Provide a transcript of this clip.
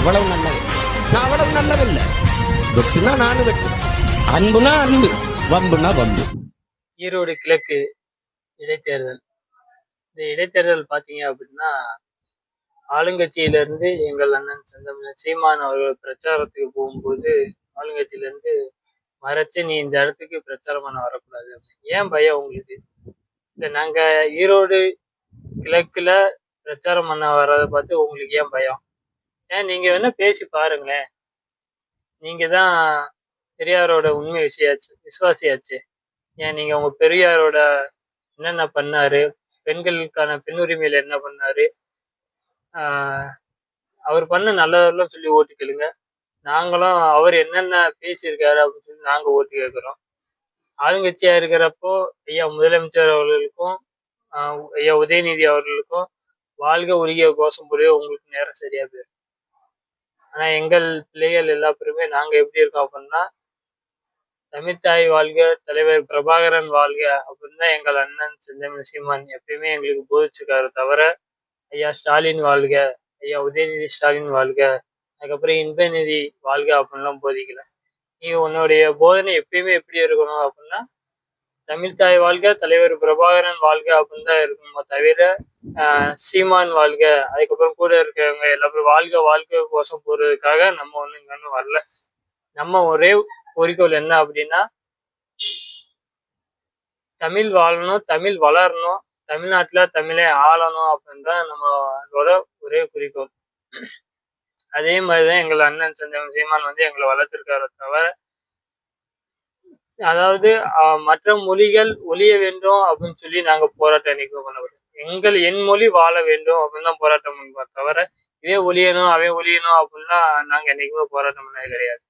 அவ்வளவு நல்லது. நான் அவ்வளவு நல்லதில்லை. வெட்டுனா நானும் வெட்டுவேன். அன்புனா அன்பு வம்புனா வம்பு. ஈரோடு கிழக்கு இடைத்தேர்தல். இந்த இடைத்தேர்தல் பார்த்தீங்க அப்படின்னா ஆளுங்கட்சியில இருந்து எங்கள் அண்ணன் செந்தமிழன் சீமான் அவர்கள் பிரச்சாரத்துக்கு போகும்போது ஆளுங்கட்சியிலேருந்து மறைச்சு நீ இந்த இடத்துக்கு பிரச்சாரம் பண்ண வரக்கூடாது அப்படின்னு. ஏன் பயம் உங்களுக்கு? இந்த நாங்கள் ஈரோடு கிழக்குல பிரச்சாரம் பண்ண வர்றதை பார்த்து உங்களுக்கு ஏன் பயம்? ஏன்? நீங்க வேணா பேசி பாருங்களேன். நீங்க தான் பெரியாரோட உண்மை விஷயாச்சு விசுவாசியாச்சு. ஏன்? நீங்க உங்க பெரியாரோட என்னென்ன பண்ணாரு? பெண்களுக்கான பெண் உரிமையில என்ன பண்ணாரு? அவர் பண்ண நல்லதெல்லாம் சொல்லி ஓட்டு கேளுங்க. நாங்களும் அவர் என்னென்ன பேசியிருக்காரு அப்படின்னு சொல்லி நாங்க ஓட்டு கேட்குறோம். ஆளுங்கட்சியா இருக்கிறப்போ ஐயா முதலமைச்சர் அவர்களுக்கும் ஐயா உதயநிதி அவர்களுக்கும் வாழ்க உரிய கோஷம் போலவே உங்களுக்கு நேரம் சரியா போயிடும் ஆனா எங்கள் பிள்ளைகள் எல்லா பேருமே நாங்க எப்படி இருக்கோம் அப்படின்னா தமிழ்த்தாய் வாழ்க தலைவர் பிரபாகரன் வாழ்க அப்படின்னு தான் எங்கள் அண்ணன் செந்தமிழ் சீமான் எப்பயுமே எங்களுக்கு போதிச்சுக்காரு தவிர ஐயா ஸ்டாலின் வாழ்க ஐயா உதயநிதி ஸ்டாலின் வாழ்க அதுக்கப்புறம் இன்பநிதி வாழ்க அப்படின்லாம் போதிக்கல. நீ உன்னுடைய போதனை எப்பயுமே எப்படி இருக்கணும் அப்படின்னா தமிழ்தாய் வாழ்க தலைவர் பிரபாகரன் வாழ்க அப்படின்னு தான் இருக்கணுமோ தவிர ஆஹ் சீமான் வாழ்க அதுக்கப்புறம் கூட இருக்கவங்க எல்லாரும் வாழ்க வாழ்க கோஷம் போறதுக்காக நம்ம ஒண்ணு இங்க ஒன்றும் வரல. நம்ம ஒரே குறிக்கோள் என்ன அப்படின்னா தமிழ் வாழணும் தமிழ் வளரணும் தமிழ்நாட்டுல தமிழை ஆளணும் அப்படின்ற நம்மளோட ஒரே குறிக்கோள். அதே மாதிரிதான் எங்கள் அண்ணன் செஞ்சவன் சீமான் வந்து எங்களை வளர்த்துருக்காரு தவிர அதாவது மற்ற மொழிகள் ஒழிய வேண்டும் அப்படின்னு சொல்லி நாங்க போராட்டம் என்னைக்குமே பண்ண எங்கள் என் மொழி வாழ வேண்டும் அப்படின்னு தான் போராட்டம் பண்ணுவோம் தவிர இதே ஒழியணும் அவன் ஒழியணும் அப்படின்னா நாங்க என்னைக்குமே போராட்டம் பண்ணது கிடையாது.